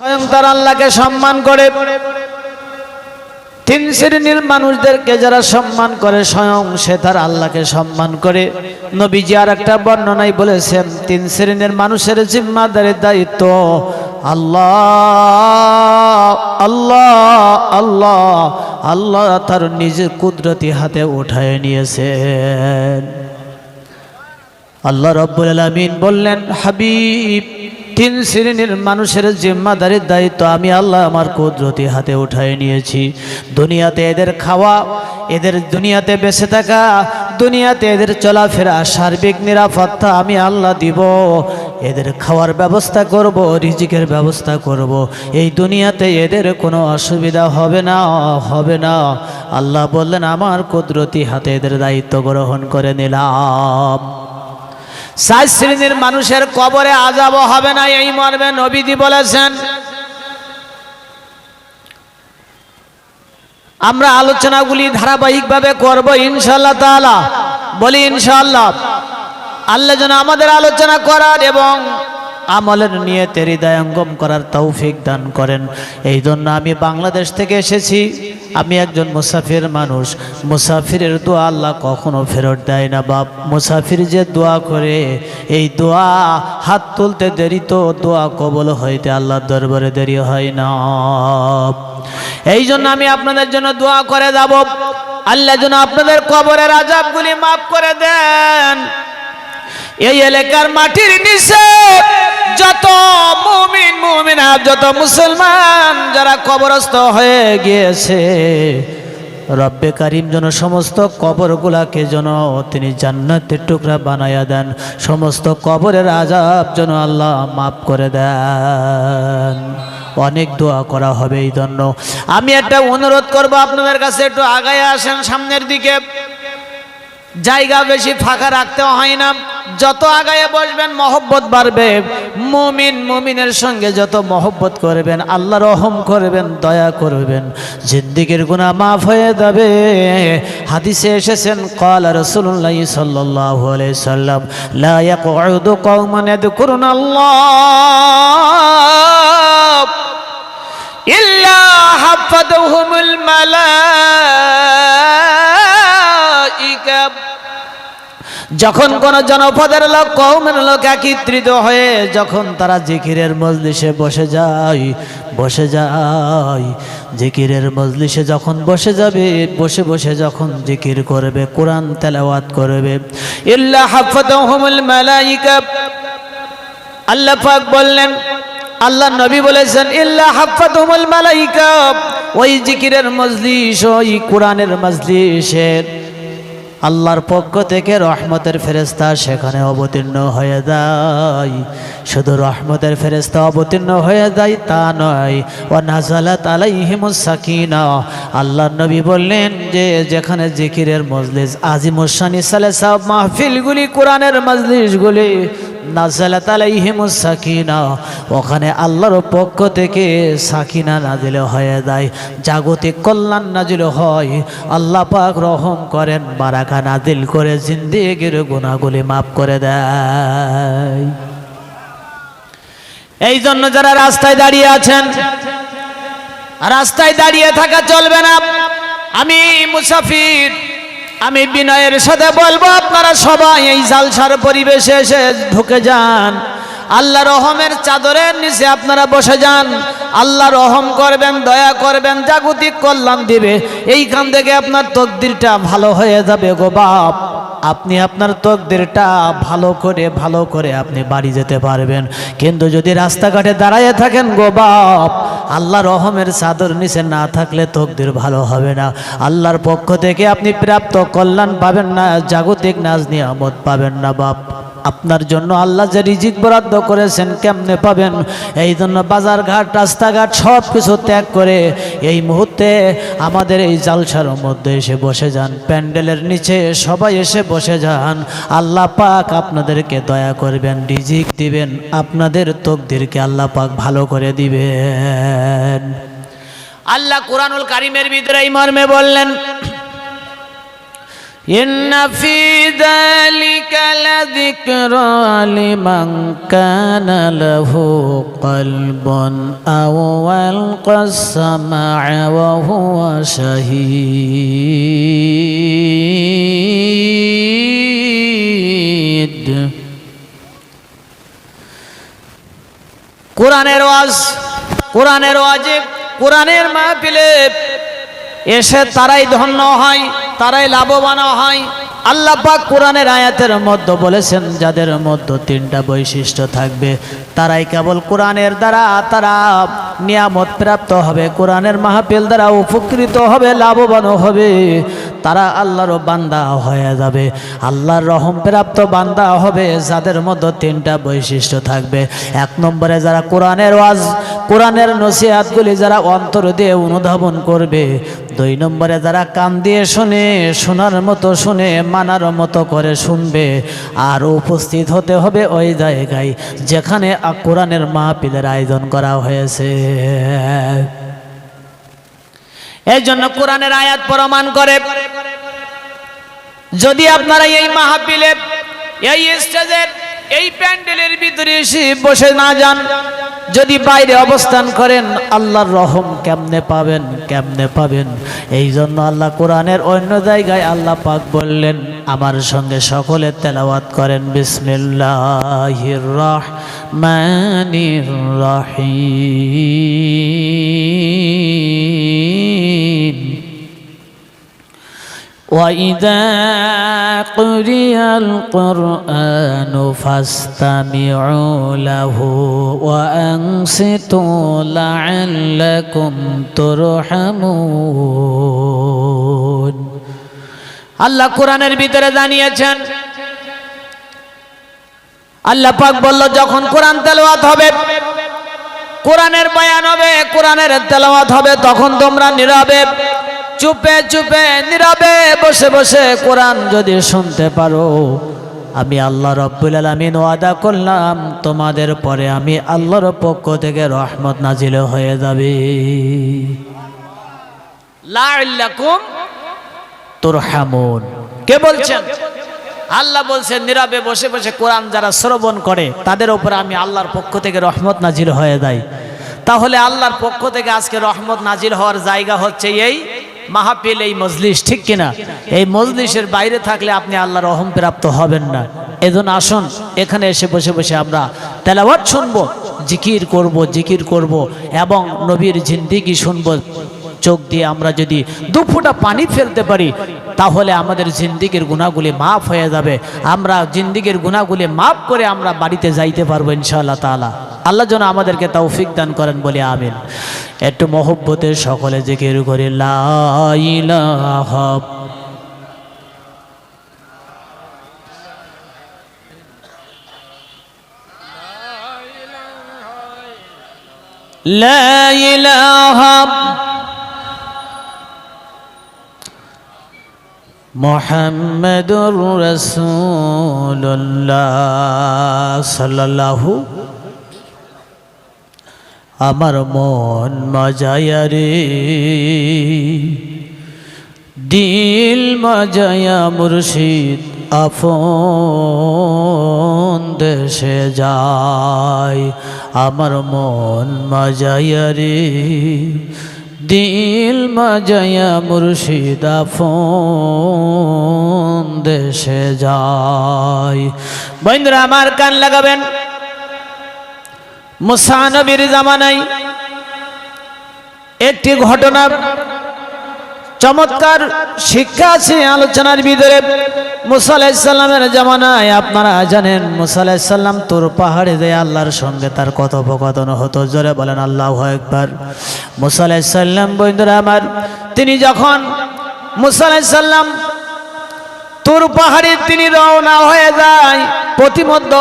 স্বয়ং তার আল্লাহকে সম্মান করে। তিন শ্রেণির মানুষদেরকে যারা সম্মান করে, স্বয়ং সে তার আল্লাহকে সম্মান করে। নবীজি আর একটা বর্ণনায় বলেছেন, তিন শ্রেণির মানুষের জিম্মাদারের দায়িত্ব আল্লাহ আল্লাহ আল্লাহ আল্লাহ তার নিজের কুদরতি হাতে উঠায় নিয়েছেন। আল্লাহ রব্বুল আলমিন বললেন, হাবিব তিন শ্রেণির মানুষের জিম্মাদারির দায়িত্ব আমি আল্লাহ আমার কুদরতি হাতে উঠায় নিয়েছি। দুনিয়াতে এদের খাওয়া, এদের দুনিয়াতে বেঁচে থাকা, দুনিয়াতে এদের চলাফেরা, সার্বিক নিরাপত্তা আমি আল্লাহ দিব। এদের খাওয়ার ব্যবস্থা করব, রিজিকের ব্যবস্থা করব। এই দুনিয়াতে এদের কোনো অসুবিধা হবে না হবে না। আল্লাহ বললেন, আমার কুদরতি হাতে এদের দায়িত্ব গ্রহণ করে নিলাম। সাত শ্রেণির মানুষের কবরে আজাব হবে না, এই মর্মে নবীদি বলেছেন। আমরা আলোচনাগুলি ধারাবাহিকভাবে করব ইনশাল্লাহ তালা বলি ইনশাল্লাহ আল্লাহ যেন আমাদের আলোচনা করার এবং আমলের নিয়ে হৃদয়ঙ্গম করার তৌফিক দান করেন। এই জন্য আমি বাংলাদেশ থেকে এসেছি। আমি একজন মুসাফির মানুষ। মুসাফিরের দোয়া আল্লাহ কখনো ফেরত দেয় না বাপ। মুসাফির যে দোয়া করে, এই দোয়া হাত তুলতে দেরি তো দোয়া কবল হইতে আল্লাহর দরবারে দেরি হয় না। এই জন্য আমি আপনাদের জন্য দোয়া করে যাব। আল্লাহ যেন আপনাদের কবরের আজাবগুলি মাফ করে দেন। এই এলাকার মাটির নিচে যত মুমিন, মুমিনা যত মুসলমান যারা কবরস্থ হয়ে গিয়েছে, রব্বে কারিম যেন সমস্ত কবরগুলাকে যেন তিনি জান্নাতের টুকরা বানাইয়া দেন, সমস্ত কবরের আজাব যেন আল্লাহ মাফ করে দেন। অনেক দোয়া করা হবে এই জন্য। আমি একটা অনুরোধ করব, আপনাদের কাছে একটু আগায় আসেন সামনের দিকে। জায়গা বেশি ফাঁকা রাখতে হয় না। যত আগায় বসবেন, মহব্বত বাড়বে। মুমিন মুমিনের সঙ্গে যত মহব্বত করবেন, আল্লাহ রহম করবেন, দয়া করবেন, জিন্দিগির গুণা মাফ হয়ে যাবে। হাদিসে এসেছেন কল রসুল্লাহ সাল্লাম মানে করুন আল্লাহ ইল্লা হাফাদহুমুল মালা যখন কোন জনপদের লোক কৌমের লোক একত্রিত হয়ে যখন তারা জিকিরের মজলিসে বসে যায় বসে যায়, জিকিরের মজলিসে যখন বসে যাবে, বসে বসে যখন জিকির করবে, কোরআন তেলাওয়াত করবে আল্লাহ পাক বললেন আল্লাহ নবী বলেছেন, ইল্লা হাফাতুহুমুল মালাইকা। ওই জিকিরের মজলিস, ওই কোরআনের মজলিসের আল্লাহর পক্ষ থেকে রহমতের ফেরেস্তা সেখানে অবতীর্ণ হয়ে যায়। শুধু রহমতের ফেরেস্তা অবতীর্ণ হয়ে যায় তা নয় ও নাজালাত আলাইহিমুস সাকিনা। আল্লাহ নবী বললেন যে, যেখানে জিকিরের মজলিস আজিমুসানি সালে সাহেব মাহফিলগুলি, কোরআনের মজলিসগুলি নাজালাত আলাইহিমুস সাকিনা। ওখানে আল্লাহর পক্ষ থেকে সাকিনা নাজিল হয়ে যায়, জাগতিক কল্যাণ নাজিল হয়। আল্লাহ পাক রহম করেন, বারাকা নাজিল করে জিন্দিগির গুণাগুলি মাফ করে দেয়। এই জন্য যারা রাস্তায় দাঁড়িয়ে আছেন, রাস্তায় দাঁড়িয়ে থাকা চলবে না। আমি মুসাফির আমি বিনয়ের সাথে বলব, আপনারা সবাই এই জালসার পরিবেশে এসে ঢুকে যান। আল্লাহ রহমের চাদরের নিচে আপনারা বসে যান। আল্লাহ রহম করবেন, দয়া করবেন, জাগতিক কল্যাণ দিবে। এইখান থেকে আপনার তকদিরটা ভালো হয়ে যাবে গো বাপ। আপনি আপনার তকদিরটা ভালো করে ভালো করে আপনি বাড়ি যেতে পারবেন। কিন্তু যদি রাস্তাঘাটে দাঁড়াইয়ে থাকেন গো বাপ আল্লাহ রহমের চাদর নিচে না থাকলে তকদির ভালো হবে না। আল্লাহর পক্ষ থেকে আপনি প্রাপ্ত কল্যাণ পাবেন না, জাগতিক নাজ নিয়ামত পাবেন না, বাপ। আপনার জন্য আল্লাহ যে রিজিক বরাদ্দ করেছেন কেমনে পাবেন? এই জন্য বাজার ঘাট রাস্তাঘাট সব কিছু ত্যাগ করে এই মুহূর্তে আমাদের এই জালসার মধ্যে এসে বসে যান। প্যান্ডেলের নিচে সবাই এসে বসে যান। আল্লাহ পাক আপনাদেরকে দয়া করবেন, রিজিক দিবেন। আপনাদের তকদিরকে আল্লাহ পাক ভালো করে দিবেন। আল্লাহ কোরআনুল কারিমের ভিতরে এই মর্মে বললেন إن في ذلك لذكرى لمن كان له قلب أو ألقى السمع وهو شهيد কোরআনের ওয়াজ কোরআনের ওয়াজে কোরআনের মাহফিলে এসে তারাই ধন্য হয়, তারাই লাভবান হয়। আল্লাহ পাক কোরআনের আয়াতের মধ্যে বলেছেন, যাদের মধ্যে তিনটা বৈশিষ্ট্য থাকবে, তারাই কেবল কোরআনের দ্বারা তারা নিয়ামত প্রাপ্ত হবে, কোরআনের মাহফিল দ্বারা উপকৃত হবে, লাভবান হবে। তারা আল্লাহর বান্দা হয়ে যাবে, আল্লাহর রহম প্রাপ্ত বান্দা হবে, যাদের মধ্যে তিনটা বৈশিষ্ট্য থাকবে। এক নম্বরে যারা কোরআনের ওয়াজ, কোরআনের নসিহাতগুলি যারা অন্তর দিয়ে অনুধাবন করবে দুই নম্বরে যারা কান দিয়ে শুনে, শোনার মতো শুনে, মানার মতো করে শুনবে, আর উপস্থিত হতে হবে ওই জায়গায় যেখানে কোরআনের মাহপিলের আয়োজন করা হয়েছে। এই জন্য কোরআনের আয়াত প্রমাণ করে, যদি আপনারা এই মাহফিলে, এই স্টেজের, এই প্যান্ডেলের ভিতরে এসে বসে না যান যদি বাইরে অবস্থান করেন, আল্লাহর রহম কেমনে পাবেন কেমনে পাবেন? এই জন্য আল্লাহ কোরআনের অন্য জায়গায় আল্লাহ পাক বললেন, আমার সঙ্গে সকলে তেলাওয়াত করেন, বিসমিল্লাহির রহমানির রহিম। وإذا قرئ القرآن فاستمعوا له وأنصتوا لعلكم ترحمون আল্লাহ কোরআনের ভিতরে জানিয়েছেন আল্লাহ পাক বলল যখন কোরআন তেলাওয়াত হবে কোরআনের বয়ান হবে কোরআনের তেলাওয়াত হবে তখন তোমরা নীরবে চুপে চুপে নীরবে বসে বসে কোরআন যদি শুনতে পারো, আমি আল্লাহ রব্বুল আলমিন ওয়াদা করলাম, তোমাদের পরে আমি আল্লাহর পক্ষ থেকে রহমত নাজিল হয়ে যাবে। তুরহামুন। কে বলছেন? আল্লাহ বলছেন, নীরবে বসে বসে কোরআন যারা শ্রবণ করে, তাদের উপর আমি আল্লাহর পক্ষ থেকে রহমত নাজিল হয়ে যায় তাহলে আল্লাহর পক্ষ থেকে আজকে রহমত নাজিল হওয়ার জায়গা হচ্ছে এই মাহফিল এই মজলিস, ঠিক কিনা? এই মজলিসের বাইরে থাকলে আপনি আল্লাহর রহম প্রাপ্ত হবেন না। এজন আসুন, এখানে এসে বসে বসে আমরা তেলাওয়াত শুনব, জিকির করব জিকির করব, এবং নবীর জিন্দিগি শুনব। চোখ দিয়ে আমরা যদি দু ফোঁটা পানি ফেলতে পারি, তাহলে আমাদের জিন্দিগির গুণাগুলি মাফ হয়ে যাবে। আমরা জিন্দিগির গুণাগুলি মাফ করে আমরা বাড়িতে যাইতে পারব ইনশাআল্লাহ তাআলা। আল্লাহ যেন আমাদেরকে তৌফিক দান করেন বলে আমিন একটু মহব্বতের সকলে জিকির করে লা ইলাহা لا إله محمد رسول الله صلى الله আমার মন মজায়া রে। দিল মজায়া মুর্শিদ আপন দেশে যায়। আমার মন মজায়া রে। দিল মজায়া মুর্শিদ আপন দেশে যায়। বন্ধুরা, আমার কান লাগাবেন। মুসানবীর জামানায় একটি ঘটনা, চমৎকার শিক্ষা আছে আলোচনার ভিতরে। মুসা আলাইসাল্লামের জামানায়, আপনারা জানেন, মুসা আলাইসাল্লাম তোর পাহাড়ে যে আল্লাহর সঙ্গে তার কথোপকথন হতো, জোরে বলেন, আল্লাহ একবার মুসা আলাইসাল্লাম বন্ধুরা আমার, তিনি যখন মুসা আলাইসাল্লাম তোর পাহাড়ে তিনি রওনা হয়ে যায় প্রতিমধ্য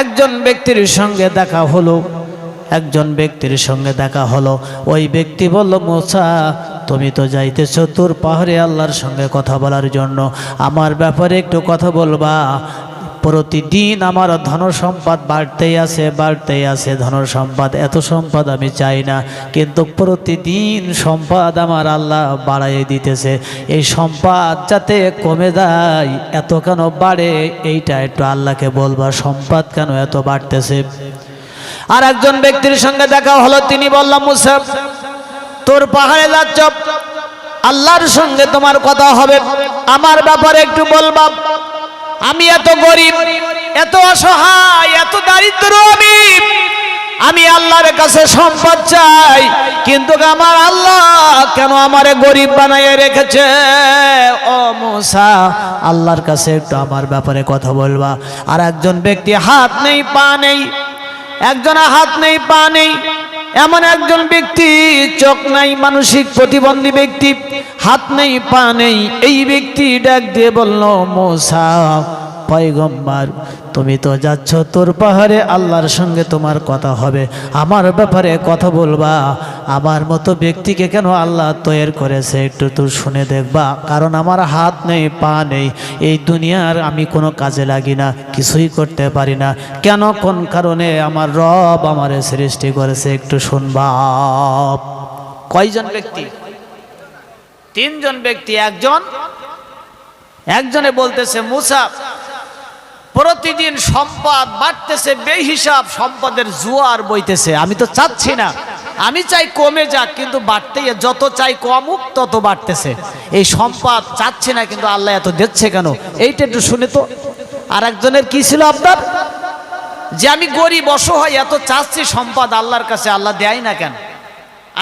একজন ব্যক্তির সঙ্গে দেখা হলো, একজন ব্যক্তির সঙ্গে দেখা হলো। ওই ব্যক্তি বলল, মোসা, তুমি তো যাইতেছ তোর পাহাড়ে আল্লাহর সঙ্গে কথা বলার জন্য। আমার ব্যাপারে একটু কথা বলবা। প্রতিদিন আমার ধন সম্পদ বাড়তেই আছে বাড়তেই আছে ধন সম্পদ। এত সম্পদ আমি চাই না, কিন্তু প্রতিদিন সম্পদ আমার আল্লাহ বাড়াই দিতেছে। এই সম্পদ যাতে কমে যায়, এত কেন বাড়ে, এইটা একটু আল্লাহকে বলবা সম্পদ কেন এত বাড়তেছে? আর একজন ব্যক্তির সঙ্গে দেখা হলো, তিনি বললাম মুসাফ তোর পাহাড়ে যাচ্ছ, আল্লাহর সঙ্গে তোমার কথা হবে। আমার ব্যাপারে একটু বলবা। আমি এত গরিব, এত অসহায়, এত দারিদ্র আমি। আমি আল্লাহর কাছে সম্পদ চাই, কিন্তু আমার আল্লাহ কেন আমারে গরিব বানাইয়ে রেখেছে? ও মুসা, আল্লাহর কাছে একটু আমার ব্যাপারে কথা বলবা। আর একজন ব্যক্তি হাত নেই, পা নেই, একজনের হাত নেই, পা নেই। এমন একজন ব্যক্তি, চোখ নাই, মানসিক প্রতিবন্ধী ব্যক্তি, হাত নেই, পা নেই, এই ব্যক্তি ডাক দিয়ে বলল, মোসা পয়গম্বার, তুমি তো যাচ্ছ তোর পাহাড়ে, আল্লাহর সঙ্গে তোমার কথা হবে। আমার ব্যাপারে কথা বলবা, আমার মতো ব্যক্তিকে কেন আল্লাহ তৈরি করেছে একটু তুই শুনে দেখবা। কারণ আমার হাত নেই, পা নেই, এই দুনিয়ার আমি কোনো কাজে লাগি না, কিছুই করতে পারি না। কেন, কোন কারণে আমার রব আমার সৃষ্টি করেছে একটু শুনবা। কয়জন ব্যক্তি? তিনজন ব্যক্তি, একজন? একজনে বলতেছে, মুসা প্রতিদিন সম্পদ বাড়তেছে, বেহিসাব সম্পদের জোয়ার বইতেছে। আমি তো চাচ্ছি না। আমি চাই কমে যাক, কিন্তু বাড়তেই যত চাই কমুক, তত বাড়তেছে। এই সম্পদ চাচ্ছি না, কিন্তু আল্লাহ এত দিচ্ছে কেন? এইটা একটু শুনে তো। আর একজনের কি ছিল আপনার? যে আমি গরিব, অসহায়, এত চাচ্ছি সম্পদ আল্লাহর কাছে, আল্লাহ দেয় না কেন?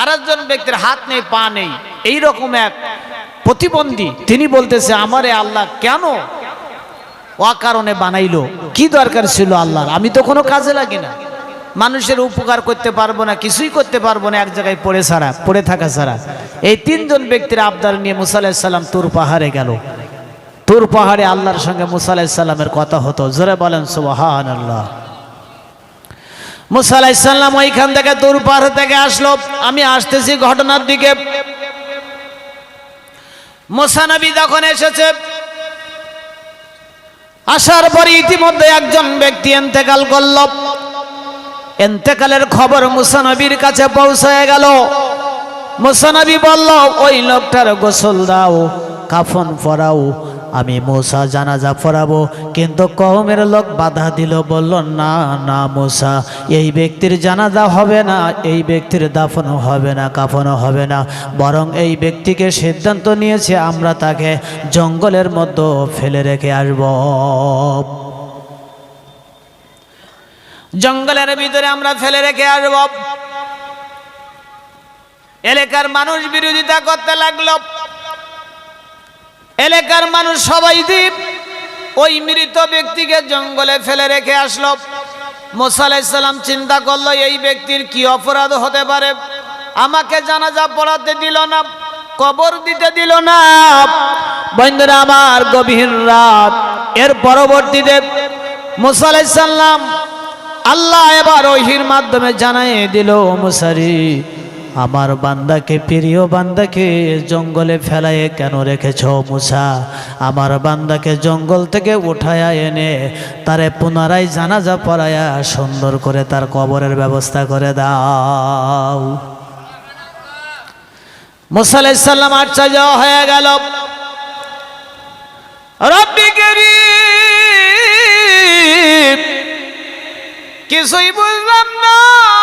আর একজন ব্যক্তির হাত নেই, পা নেই। এই রকম এক প্রতিবন্ধী, তিনি বলতেছে, আমারে আল্লাহ কেন কারণে বানাইলো। কি দরকার ছিল আল্লাহর? আমি তো কোনো কাজে লাগি না। মানুষের উপকার করতে পারব না, কিছুই করতে পারব না, এক জায়গায় পড়ে ছাড়া পড়ে থাকা ছাড়া এই তিনজন ব্যক্তির আবদার নিয়ে মুসা আলাহিসাল্লাম তুর পাহাড়ে গেল। তুর পাহাড়ে আল্লাহর সঙ্গে মুসা আলাহিসাল্লামের কথা হতো। জোরে বলেন সুবাহান আল্লাহ মুসা আলাহিসাল্লাম ওইখান থেকে তুর পাহাড় থেকে আসলো। আমি আসতেছি ঘটনার দিকে। মোসানবী যখন এসেছে আসার পর ইতিমধ্যে একজন ব্যক্তি এন্তেকাল করল। এন্তেকালের খবর মুসানবীর কাছে পৌঁছায় গেল। মুসানবী বলল, ওই লোকটার গোসল দাও, কাফন পরাও আমি মোসা জানাজা পড়াবো কিন্তু কওমের লোক বাধা দিল, বলল, না না, মোসা, এই ব্যক্তির জানাজা হবে না, এই ব্যক্তির দাফন হবে না, কাফনও হবে না। বরং এই ব্যক্তিকে সিদ্ধান্ত নিয়েছে, আমরা তাকে জঙ্গলের মধ্যে ফেলে রেখে আসব। জঙ্গলের ভিতরে আমরা ফেলে রেখে আসব। এলাকার মানুষ বিরোধিতা করতে লাগল। এলাকার মানুষ সবাই দ্বীপ ওই মৃত ব্যক্তিকে জঙ্গলে ফেলে রেখে আসলো। মোসালাইসাল্লাম চিন্তা করল, এই ব্যক্তির কি অপরাধ হতে পারে? আমাকে জানাজা পড়াতে দিল না, কবর দিতে দিল না। বন্ধুরা, আমার গভীর রাত। এর পরবর্তীতে মোসালাইসাল্লাম আল্লাহ এবার ওহির মাধ্যমে জানাই দিল মুসারি আমার বান্দাকে, প্রিয় বান্দাকে জঙ্গলে ফেলায় কেন রেখেছ মুসা? আমার বান্দাকে জঙ্গল থেকে উঠায়া এনে তারে পুনরায় জানাজা পড়ায়া সুন্দর করে তার কবরের ব্যবস্থা করে দাও। মুসা আলাইসাল্লাম আশ্চর্য হয়ে গেল। কিছুই বুঝলাম না।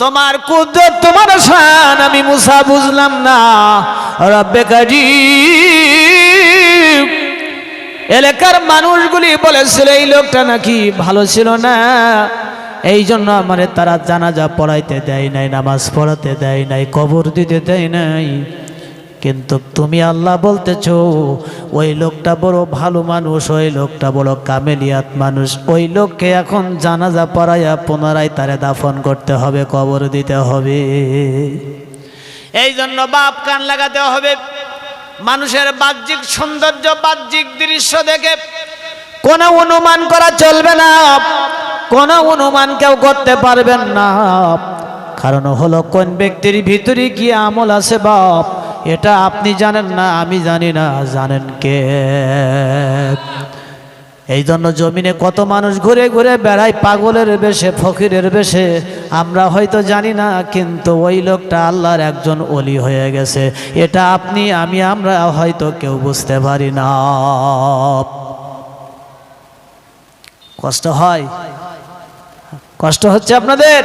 তোমার কুদরত, তোমার শান আমি মুসা বুঝলাম না। রব্বে কাজী এলাকার মানুষগুলি বলেছিল, এই লোকটা নাকি ভালো ছিল না। এই জন্য আমার তারা জানাজা পড়াইতে দেয় নাই, নামাজ পড়াতে দেয় নাই, কবর দিতে দেয় নাই। কিন্তু তুমি আল্লাহ বলতেছ, ওই লোকটা বড় ভালো মানুষ, ওই লোকটা বড় কামেলিয়াত মানুষ। ওই লোককে এখন জানাজা পড়াইয়া পুনরায় তারে দাফন করতে হবে, কবর দিতে হবে। এই জন্য বাপ কান লাগাতে হবে। মানুষের বাহ্যিক সৌন্দর্য, বাহ্যিক দৃশ্য দেখে কোনো অনুমান করা চলবে না। কোনো অনুমান কেউ করতে পারবেন না। কারণ হলো কোন ব্যক্তির ভিতরে কি আমল আছে বাপ? এটা আপনি জানেন না, আমি জানি না, জানেন কে? এই জন্য জমিনে কত মানুষ ঘুরে ঘুরে বেড়ায়, পাগলের বেশে, ফকিরের বেশে, আমরা হয়তো জানি না, কিন্তু ওই লোকটা আল্লাহর একজন অলি হয়ে গেছে। এটা আপনি, আমি, আমরা হয়তো কেউ বুঝতে পারি না। কষ্ট হয়? কষ্ট হচ্ছে আপনাদের?